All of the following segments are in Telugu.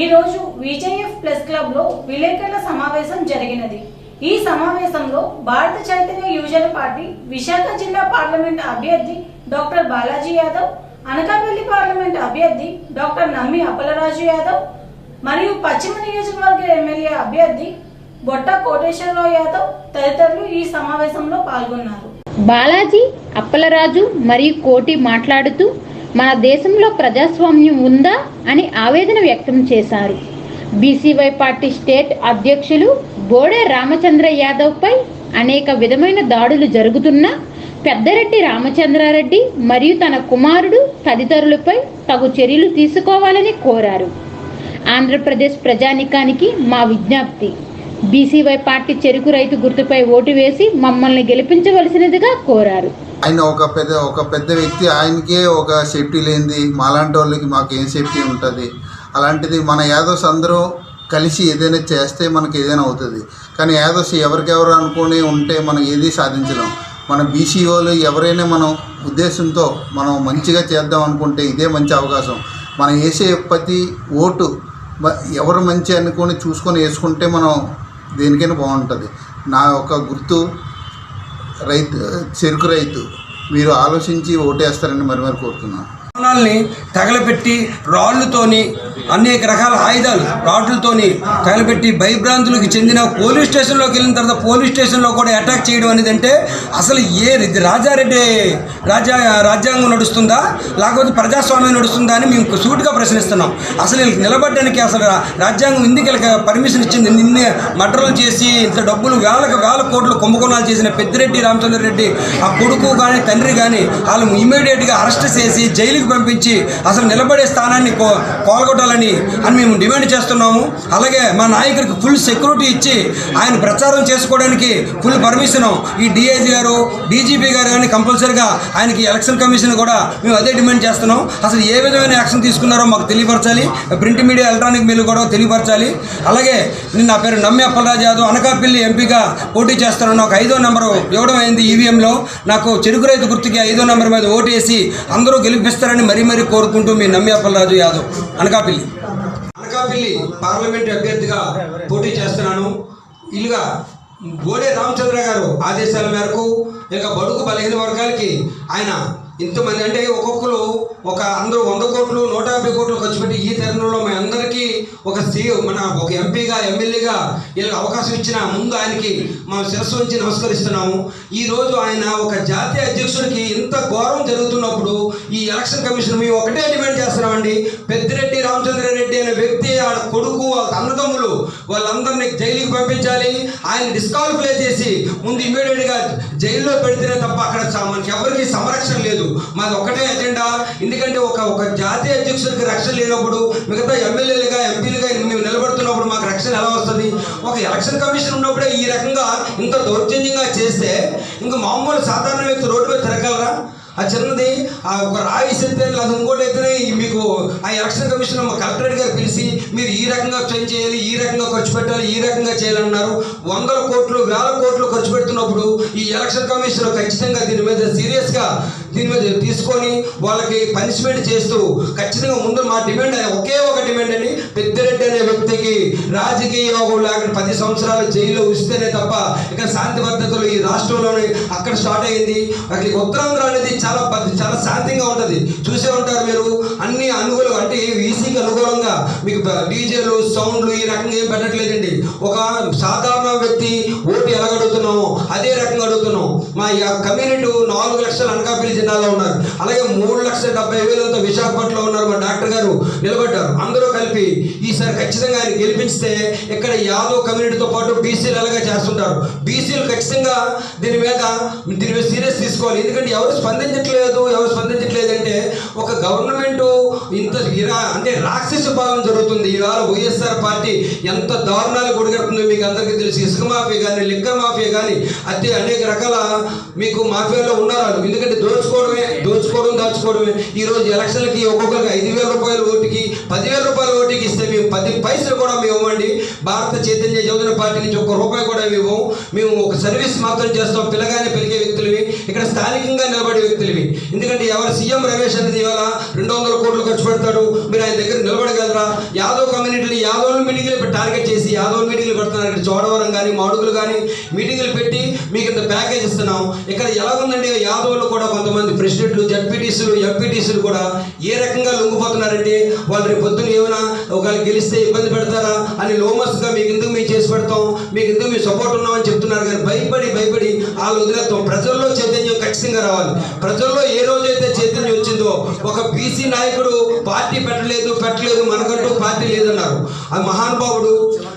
ఈ రోజు విజేఎఫ్ ప్లస్ క్లబ్లో విలేకరుల సమావేశం జరిగినది. ఈ సమావేశంలో భారత చైతన్య యువజన పార్టీ విశాఖ జిల్లా పార్లమెంట్ అభ్యర్థి డాక్టర్ బాలాజీ యాదవ్ అనకాపల్లి పార్లమెంట్ అభ్యర్థి డాక్టర్ నమ్మి అప్పలరాజు యాదవ్ మరియు పశ్చిమ నియోజకవర్గ ఎమ్మెల్యే అభ్యర్థి బొట్ట కోటేశ్వరరావు యాదవ్ తదితరులు ఈ సమావేశంలో పాల్గొన్నారు. బాలాజీ అప్పలరాజు మరియు కోటి మాట్లాడుతూ మన దేశంలో ప్రజాస్వామ్యం ఉందా అని ఆవేదన వ్యక్తం చేశారు. బీసీవై పార్టీ స్టేట్ అధ్యక్షులు బోడే రామచంద్ర యాదవ్పై అనేక విధమైన దాడులు జరుగుతున్నా పెద్దరెడ్డి రామచంద్రారెడ్డి మరియు తన కుమారుడు తదితరులపై తగు చర్యలు తీసుకోవాలని కోరారు. ఆంధ్రప్రదేశ్ ప్రజానికానికి మా విజ్ఞప్తి. బీసీవై పార్టీ చెరుకు రైతు గుర్తుపై ఓటు వేసి మమ్మల్ని గెలిపించవలసినదిగా కోరారు. ఆయన ఒక పెద్ద ఒక పెద్ద వ్యక్తి ఆయనకే ఒక సేఫ్టీ లేనిది మాలాంటి వాళ్ళకి మాకు ఏం సేఫ్టీ ఉంటుంది? అలాంటిది మన యాదవ్స్ అందరూ కలిసి ఏదైనా చేస్తే మనకి ఏదైనా అవుతుంది. కానీ యాదవ్స్ ఎవరికెవరు అనుకుని ఉంటే మనం ఏది సాధించలేం. మన బీసీ వాళ్ళు ఎవరైనా మనం ఉద్దేశంతో మనం మంచిగా చేద్దాం అనుకుంటే ఇదే మంచి అవకాశం. మనం వేసే ప్రతి ఓటు ఎవరు మంచి అనుకొని చూసుకొని వేసుకుంటే మనం దేనికైనా బాగుంటుంది. నా యొక్క గుర్తు రైతు చెరుకు రైతు మీరు ఆలోచించి ఓటేస్తారని మరి మరి కోరుతున్నాను తగలపెట్టి రాళ్ళతోని అనేక రకాల ఆయుధాలు రాడ్లతోని తగలబెట్టి భయభ్రాంతులకు చెందిన పోలీస్ స్టేషన్లోకి వెళ్ళిన తర్వాత పోలీస్ స్టేషన్లో కూడా అటాక్ చేయడం అనేది అంటే అసలు ఏ రాజారెడ్డి రాజ్యా రాజ్యాంగం నడుస్తుందా? లేకపోతే ప్రజాస్వామ్యం నడుస్తుందా అని మేము సూటుగా ప్రశ్నిస్తున్నాం. అసలు వీళ్ళకి నిలబడడానికి అసలు రాజ్యాంగం ఎందుకు వీళ్ళకి పర్మిషన్ ఇచ్చింది? నిన్నే మర్డర్లు చేసి ఇంత డబ్బులు వేలకు వేల కోట్లు కుంభకోణాలు చేసిన పెద్దిరెడ్డి రామచంద్ర రెడ్డి ఆ కొడుకు కానీ తండ్రి కానీ వాళ్ళు ఇమీడియట్గా అరెస్ట్ చేసి జైలుకి పంపించి అసలు నిలబడే స్థానాన్ని కో కోలగొట్టాలని అని మేము డిమాండ్ చేస్తున్నాము. అలాగే మా నాయకుడికి ఫుల్ సెక్యూరిటీ ఇచ్చి ఆయన ప్రచారం చేసుకోవడానికి ఫుల్ పర్మిషన్ ఈ డిఐజీ గారు డీజీపీ గారు కానీ కంపల్సరీగా ఆయనకి ఎలక్షన్ కమిషన్ కూడా మేము అదే డిమాండ్ చేస్తున్నాం. అసలు ఏ విధమైన యాక్షన్ తీసుకున్నారో మాకు తెలియపరచాలి. ప్రింట్ మీడియా ఎలక్ట్రానిక్ మీడియా కూడా తెలియపరచాలి. అలాగే నేను నా పేరు నమ్మి అప్పలరాజు యాదవ్ అనకాపల్లి ఎంపీగా పోటీ చేస్తున్నాను నాకు ఐదో నెంబరు ఇవ్వడం అయింది ఈవీఎంలో. నాకు చెరుకు రైతు గుర్తుకి ఐదో నెంబర్ మీద ఓటేసి అందరూ గెలిపిస్తారని మరీ మరీ కోరుకుంటూ మీ నమ్మి అప్పలరాజు యాదవ్ అనకాపల్లి. అనకాపల్లి పార్లమెంట్ అభ్యర్థిగా పోటీ చేస్తున్నాను. ఇల్లుగా బోడే రామచంద్ర గారు ఆదేశాల మేరకు ఇక బడుగు బలహీన వర్గాలకి ఆయన ఇంతమంది అంటే ఒక్కొక్కరు ఒక అందరూ వంద కోట్లు నూట యాభై కోట్లు ఖర్చు పెట్టి ఈ తరుణంలో మీ అందరికీ ఒక సీ మన ఒక ఎంపీగా ఎమ్మెల్యేగా వీళ్ళకి అవకాశం ఇచ్చిన ముందు ఆయనకి మనం శిరస్సు నుంచి నమస్కరిస్తున్నాము. ఈ రోజు ఆయన ఒక జాతీయ అధ్యక్షుడికి ఇంత ఘోరం జరుగుతున్నప్పుడు ఈ ఎలక్షన్ కమిషన్ మేము ఒకటే డిమాండ్ చేస్తున్నామండి. పెద్దిరెడ్డి రామచంద్ర వాళ్ళ కొడుకు వాళ్ళ అన్నదమ్ములు వాళ్ళందరినీ జైలుకి పంపించాలి. ఆయన డిస్క్వాలిఫై చేసి ముందు ఇమీడియట్గా జైల్లో పెడితేనే తప్ప అక్కడ మనకి ఎవరికి సంరక్షణ లేదు. మాది ఒకటే ఎజెండా ఎందుకంటే ఒక ఒక జాతీయ అధ్యక్షుడికి రక్షణ లేనప్పుడు మిగతా ఎమ్మెల్యేలుగా ఎంపీలుగా మేము నిలబడుతున్నప్పుడు మాకు రక్షణ ఎలా వస్తుంది? ఒక ఎలక్షన్ కమిషన్ ఉన్నప్పుడే ఈ రకంగా ఇంత దౌర్జన్యంగా చేస్తే ఇంకా మామూలు సాధారణ వ్యక్తి రోడ్డు మీద తిరగలరా ఆ చిన్నది ఆ ఒక రాయి ఇస్తే అది ఇంకోటి అయితేనే మీకు ఆ ఎలక్షన్ కమిషన్ మా కలెక్టరేట్ గారు పిలిచి మీరు ఈ రకంగా చేంజ్ చేయాలి ఈ రకంగా ఖర్చు పెట్టాలి ఈ రకంగా చేయాలన్నారు. వందల కోట్లు వేల కోట్లు ఖర్చు పెడుతున్నప్పుడు ఈ ఎలక్షన్ కమిషన్ ఖచ్చితంగా దీని మీద సీరియస్గా దీని మీద తీసుకొని వాళ్ళకి పనిష్మెంట్ చేస్తూ ఖచ్చితంగా ముందు మా డిమాండ్ ఒకే ఒక డిమాండ్ అని పెద్దిరెడ్డి అనే వ్యక్తికి రాజకీయ యోగం లేకుండా పది సంవత్సరాలు జైల్లో ఉంచితేనే తప్ప ఇక్కడ శాంతి భద్రతలు ఈ రాష్ట్రంలోనే అక్కడ స్టార్ట్ అయింది. అక్కడ ఉత్తరాంధ్ర అనేది చాలా చాలా శాంతిగా ఉంటుంది. చూసే ఉంటారు మీరు అన్ని అనుగులు అంటే మీకు డీజేలు సౌండ్లు ఈ రకంగా ఏం పెట్టట్లేదండి. ఒక సాధారణ వ్యక్తి ఓటు ఎలా అడుగుతున్నామో అదే రకంగా అడుగుతున్నాం. మా కమ్యూనిటీ నాలుగు లక్షల అనకాపల్లి జిల్లాలో ఉన్నారు. అలాగే మూడు లక్షల డెబ్బై వేలతో విశాఖపట్నంలో ఉన్నారు మా డాక్టర్ గారు. నిలబడ్డారు. అందరూ కలిపి ఈసారి ఖచ్చితంగా ఆయన గెలిపిస్తే ఇక్కడ యాదవ్ కమ్యూనిటీతో పాటు బీసీలు అలాగే చేస్తుంటారు? బీసీలు ఖచ్చితంగా దీని మీద దీని మీద సీరియస్ తీసుకోవాలి. ఎందుకంటే ఎవరు స్పందించట్లేదు ఎవరు స్పందించట్లేదు అంటే ఒక గవర్నమెంట్ ఇంత అంటే రాక్షస పాలన జరుగుతుంది. ఈవేళ వైఎస్ఆర్ పార్టీ ఎంత దారుణాలు కొడిగడుతుందో మీకు అందరికీ తెలుసు. ఇసుక మాఫియా కానీ లిక్కర్ మాఫియా కానీ అతి అనేక రకాల మీకు మాఫియాలో ఉన్నారు ఎందుకంటే దోచుకోవడమే దోచుకోవడం దాచుకోవడమే. ఈరోజు ఎలక్షన్లకి ఒక్కొక్కరికి ఐదు వేల రూపాయల ఓటుకి పదివేల రూపాయల ఓటుకి ఇస్తే మేము పది పైసలు కూడా మేము ఇవ్వండి భారత చైతన్య యోజన పార్టీ నుంచి ఒక్క రూపాయి కూడా ఇవ్వము మేము ఒక సర్వీస్ మాత్రం చేస్తాం. పిల్లగానే పెరిగే వ్యక్తులవి. ఇక్కడ స్థానికంగా నిలబడే వ్యక్తులవి. ఎందుకంటే ఎవరు సీఎం రమేష్ అనేది ఇవాళ రెండు వందల కోట్లు ఖర్చు పెడతాడు మీరు ఆయన దగ్గర నిలబడగలరా? యాదవ్ కమ్యూనిటీని యాదవ్ మీటింగ్లు టార్గెట్ చేసి యాదవ్ మీటింగ్లు పెడుతున్నారు. ఇక్కడ చోడవరం కానీ మాడుగులు కానీ మీటింగ్లు పెట్టి మీకు ఇంత ప్యాకేజ్ ఇస్తున్నాం. ఇక్కడ ఎలా ఉందండి యాదవ్లు కూడా కొంతమంది ప్రెసిడెంట్లు జడ్పీటీసీలు ఎంపీటీసీలు కూడా ఏ రకంగా లొంగిపోతున్నారంటే వాళ్ళు రేపు పొద్దున ఏమైనా ఒకవేళ గెలిస్తే ఇబ్బంది పెడతారా అని లోమస్గా మీకు ఎందుకు మేము చేసి పెడతాం? మీకు ఎందుకు మేము సపోర్ట్ ఉన్నామని చెప్తున్నారు కానీ భయపడి భయపడి వాళ్ళు వదిలేస్తాం. ప్రజల్లో చైతన్యం ఖచ్చితంగా రావాలి. ప్రజల్లో ఏ రోజైతే చైతన్యం వచ్చిందో ఒక బీసీ నాయకుడు పార్టీ పెట్టలేదు పెట్టలేదు మనకంటూ పార్టీ లేదన్నారు. ఆ మహానుభావుడు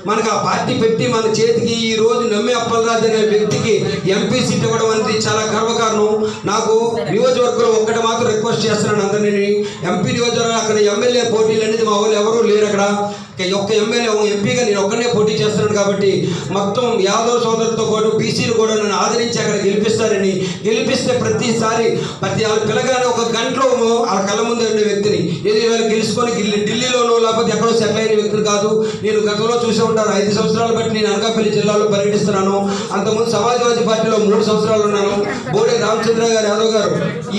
మనకు ఆ పార్టీ పెట్టి మన చేతికి ఈ రోజు నమ్మి అప్పలరాజు అనే వ్యక్తికి ఎంపీ సీట్ ఇవ్వడం అనేది చాలా గర్వకారణం. నాకు నియోజకవర్గంలో ఒక్కటి మాత్రం రిక్వెస్ట్ చేస్తున్నాను అందరినీ. ఎంపీ నియోజకవర్గం అక్కడ ఎమ్మెల్యే పోటీలు అనేది మా వాళ్ళు ఎవరూ లేరు అక్కడ. ఒక్క ఎమ్మెల్యే ఎంపీగా నేను ఒక్కనే పోటీ చేస్తున్నాను కాబట్టి మొత్తం యాదవ్ సోదరులతో పాటు బీసీలు కూడా నన్ను ఆదరించి అక్కడ గెలిపిస్తారని గెలిపిస్తే ప్రతిసారి ప్రతి వాళ్ళ పిల్లగానే ఒక గంటలో ఆ కళ్ళ ముందు ఉండే వ్యక్తిని ఏది ఇవాళ గెలుచుకొని ఢిల్లీ ఢిల్లీలోనో లేకపోతే ఎక్కడో సెటిల్ అయిన వ్యక్తులు కాదు. నేను గతంలో చూసే ఉంటాను. ఐదు సంవత్సరాలు బట్టి నేను అనకాపల్లి జిల్లాలో పర్యటిస్తున్నాను. అంతకుముందు సమాజ్వాదీ పార్టీలో మూడు సంవత్సరాలు ఉన్నాను. బోడే రామచంద్ర గారు యాదవ్ గారు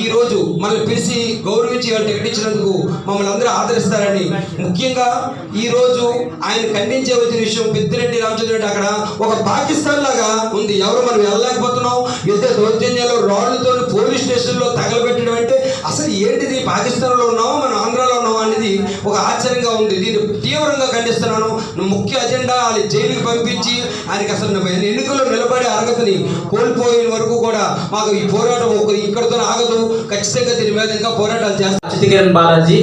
ఈ రోజు మనల్ని పిలిచి గౌరవించి వాళ్ళు టికెట్ ఇచ్చినందుకు మమ్మల్ని అందరూ ఆదరిస్తారని. ముఖ్యంగా ఈ రోజు ఆయన ఖండించే వచ్చిన విషయం పెద్దిరెడ్డి రామచంద్ర రెడ్డి అక్కడ ఒక పాకిస్తాన్ లాగా ఉంది. ఎవరు మనం వెళ్ళలేకపోతున్నాం. యుద్ధ దౌర్జన్యాలు రాళ్ళతో పోలీస్ స్టేషన్లో తగలబెట్టడం అంటే అసలు ఏంటిది? పాకిస్తాన్లో ఉన్నామో మనం ఆంధ్రాలో ఉన్నామో అనేది ఒక ఆశ్చర్యంగా ఉంది. దీన్ని తీవ్రంగా ఖండిస్తున్నాను. ముఖ్య అజెండా ఆయన జైలుకి పంపించి ఆయనకి అసలు ఎన్నికల్లో నిలబడే అర్హతని కోల్పోయిన వరకు కూడా మాకు ఈ పోరాటం ఒక ఇక్కడితో ఆగదు. ఖచ్చితంగా దీని మీద ఇంకా పోరాటాలు చేస్తాం. అచ్యుత్ కిరణ్ బాలాజీ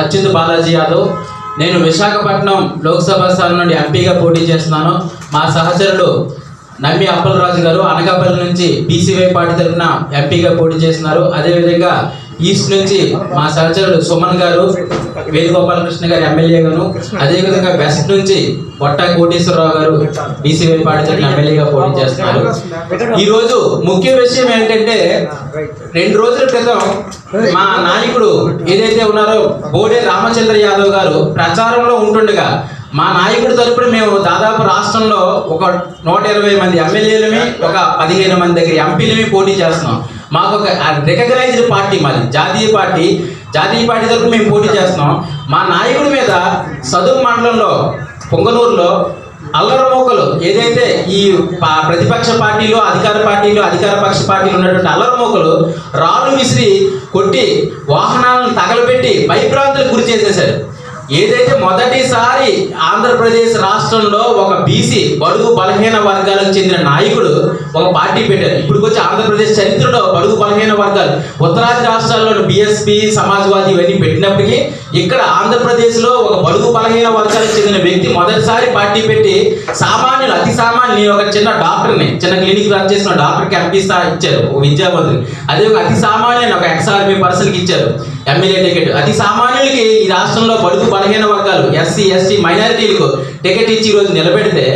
అచ్యుత్ బాలాజీ యాదవ్ నేను విశాఖపట్నం లోక్సభ స్థానం నుండి ఎంపీగా పోటీ చేస్తున్నాను. మా సహచరుడు నమ్మి అప్పలరాజు గారు అనకాపల్లి నుంచి బీసీవై పార్టీ తరఫున ఎంపీగా పోటీ చేస్తున్నారు. అదేవిధంగా ఈస్ట్ నుంచి మా సహచరుడు సుమన్ గారు వేణుగోపాలకృష్ణ గారు ఎమ్మెల్యే గారు అదేవిధంగా వెస్ట్ నుంచి పొట్ట కోటేశ్వరరావు గారు బీసీ పార్టీ చెట్ల ఎమ్మెల్యేగా పోటీ చేస్తున్నారు. ఈ రోజు ముఖ్య విషయం ఏంటంటే రెండు రోజుల క్రితం మా నాయకుడు ఏదైతే ఉన్నారో బోడే రామచంద్ర యాదవ్ గారు ప్రచారంలో ఉంటుండగా మా నాయకుడి తరపున మేము దాదాపు రాష్ట్రంలో ఒక నూట ఇరవై మంది ఎమ్మెల్యేలమి ఒక పదిహేను మంది దగ్గర ఎంపీలమి పోటీ చేస్తున్నాం. మాకు ఒక రికగ్నైజ్డ్ పార్టీ మాది జాతీయ పార్టీ. జాతీయ పార్టీ తరపు మేము పోటీ చేస్తున్నాం. మా నాయకుడి మీద సదువు మండలంలో పొంగనూరులో అల్లరి మోకలు ఏదైతే ఈ ప్రతిపక్ష పార్టీలు అధికార పార్టీలు అధికార పక్ష పార్టీలు ఉన్నటువంటి అల్లరి మోకలు రాళ్ళు విసిరి కొట్టి వాహనాలను తగలబెట్టి భయభ్రాంతులకు గురి చేసేశారు. ఏదైతే మొదటిసారి ఆంధ్రప్రదేశ్ రాష్ట్రంలో ఒక బీసీ బడుగు బలహీన వర్గాలకు చెందిన నాయకుడు ఒక పార్టీ పెట్టారు. ఇప్పుడు వచ్చి ఆంధ్రప్రదేశ్ చరిత్రలో బడుగు బలహీన వర్గాలు ఉత్తరాది రాష్ట్రాల్లో బీఎస్పీ సమాజ్వాదీ ఇవన్నీ పెట్టినప్పటికీ ఇక్కడ ఆంధ్రప్రదేశ్లో ఒక బడుగు బలహీన వర్గాలకు చెందిన వ్యక్తి మొదటిసారి పార్టీ పెట్టి సామాన్యులు అతి సామాన్యులు ఒక చిన్న డాక్టర్ని చిన్న క్లినిక్ రన్ చేసిన డాక్టర్కి ఎంపీ స్థాయి ఇచ్చారు ఒక విద్యావంతుని. అదే ఒక అతి సామాన్యుని ఒక ఎక్స్ఆర్మీ పర్సన్కి ఇచ్చారు ఎమ్మెల్యే టికెట్ అతి సామాన్యులకి ఈ రాష్ట్రంలో బడుగు బలహీన వర్గాలు ఎస్సీ ఎస్టీ మైనారిటీలకు టికెట్ ఇచ్చి ఈ రోజు నిలబెడితే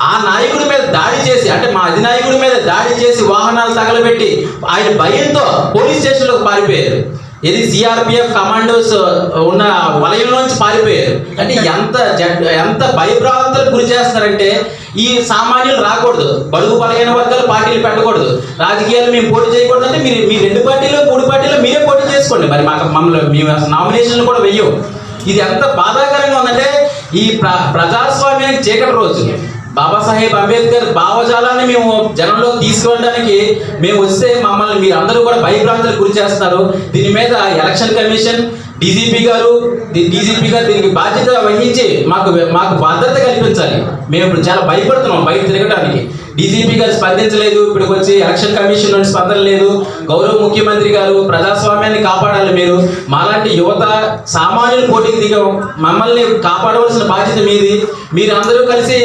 ఆ నాయకుడి మీద దాడి చేసి అంటే మా అధినాయకుడి మీద దాడి చేసి వాహనాలు తగలబెట్టి ఆయన భయంతో పోలీస్ స్టేషన్లోకి పారిపోయారు. ఇది సిఆర్పిఎఫ్ కమాండోస్ ఉన్న వలయంలోంచి పారిపోయారు. అంటే ఎంత జడ్- ఎంత భయభ్రాంతులకు గురి చేస్తారంటే ఈ సామాన్యులు రాకూడదు. బడుగు బలహీన వర్గాలు పార్టీలు పెట్టకూడదు. రాజకీయాలు మేము పోటీ చేయకూడదు అంటే మీరు మీ రెండు పార్టీలు మూడు పార్టీలు మీరే పోటీ చేసుకోండి. మరి మాకు మమ్మల్ని మేము నామినేషన్లు కూడా వెయ్యం ఇది ఎంత బాధాకరంగా ఉందంటే ఈ ప్ర ప్రజాస్వామ్యానికి చీకటి రోజు బాబాసాహెబ్ అంబేద్కర్ భావజాలాన్ని మేము జనంలో తీసుకువెళ్ళడానికి మేము వస్తే మమ్మల్ని మీరు అందరూ కూడా భయభ్రాంతులకు గురి చేస్తున్నారు. దీని మీద ఎలక్షన్ కమిషన్ డీజీపీ గారు డీజీపీ గారు దీనికి బాధ్యత వహించి మాకు మాకు భద్రత కల్పించాలి. మేము ఇప్పుడు చాలా భయపడుతున్నాం బయట తిరగడానికి డీజీపీ గారు స్పందించలేదు ఇప్పటికి వచ్చి ఎలక్షన్ కమిషన్ నుండి స్పందన లేదు. గౌరవ ముఖ్యమంత్రి గారు ప్రజాస్వామ్యాన్ని కాపాడాలి మీరు. మాలాంటి యువత సామాన్యుల పోటీకి దిగ మమ్మల్ని కాపాడవలసిన బాధ్యత మీది. మీరందరూ కలిసి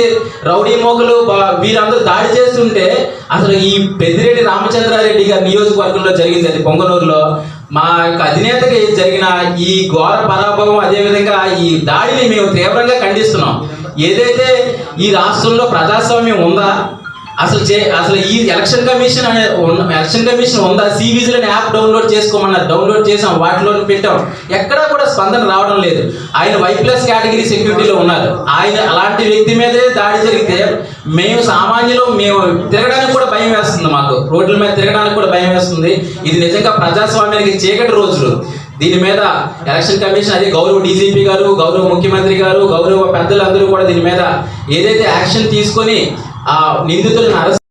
రౌడీ మోకలు వీరందరూ దాడి చేస్తుంటే అసలు ఈ పెద్దిరెడ్డి రామచంద్రారెడ్డి గారి నియోజకవర్గంలో జరిగింది అది పొంగనూరులో. మా యొక్క అధినేతకి జరిగిన ఈ ఘోర పరాభవం అదేవిధంగా ఈ దాడిని మేము తీవ్రంగా ఖండిస్తున్నాం. ఏదైతే ఈ రాష్ట్రంలో ప్రజాస్వామ్యం ఉందా అసలు చే అసలు ఈ ఎలక్షన్ కమిషన్ అనే ఉన్న- ఎలక్షన్ కమిషన్ ఉందా? సి విజిల్ అనే యాప్ డౌన్లోడ్ చేసుకోమన్నారు డౌన్లోడ్ చేసాం వాటిలో పెట్టాం. ఎక్కడా కూడా స్పందన రావడం లేదు. ఆయన వై ప్లస్ కేటగిరీ సెక్యూరిటీలో ఉన్నారు. ఆయన అలాంటి వ్యక్తి మీదే దాడి జరిగితే మేము సామాన్యులు మేము తిరగడానికి కూడా భయం వేస్తుంది మాకు. రోడ్ల మీద తిరగడానికి కూడా భయం వేస్తుంది. ఇది నిజంగా ప్రజాస్వామ్యానికి చీకటి రోజులు. దీని మీద ఎలక్షన్ కమిషన్ అదే గౌరవ డీజీపీ గారు గౌరవ ముఖ్యమంత్రి గారు గౌరవ పెద్దలందరూ కూడా దీని మీద ఏదైతే యాక్షన్ తీసుకొని ఆ నిందితులను అరెస్ట్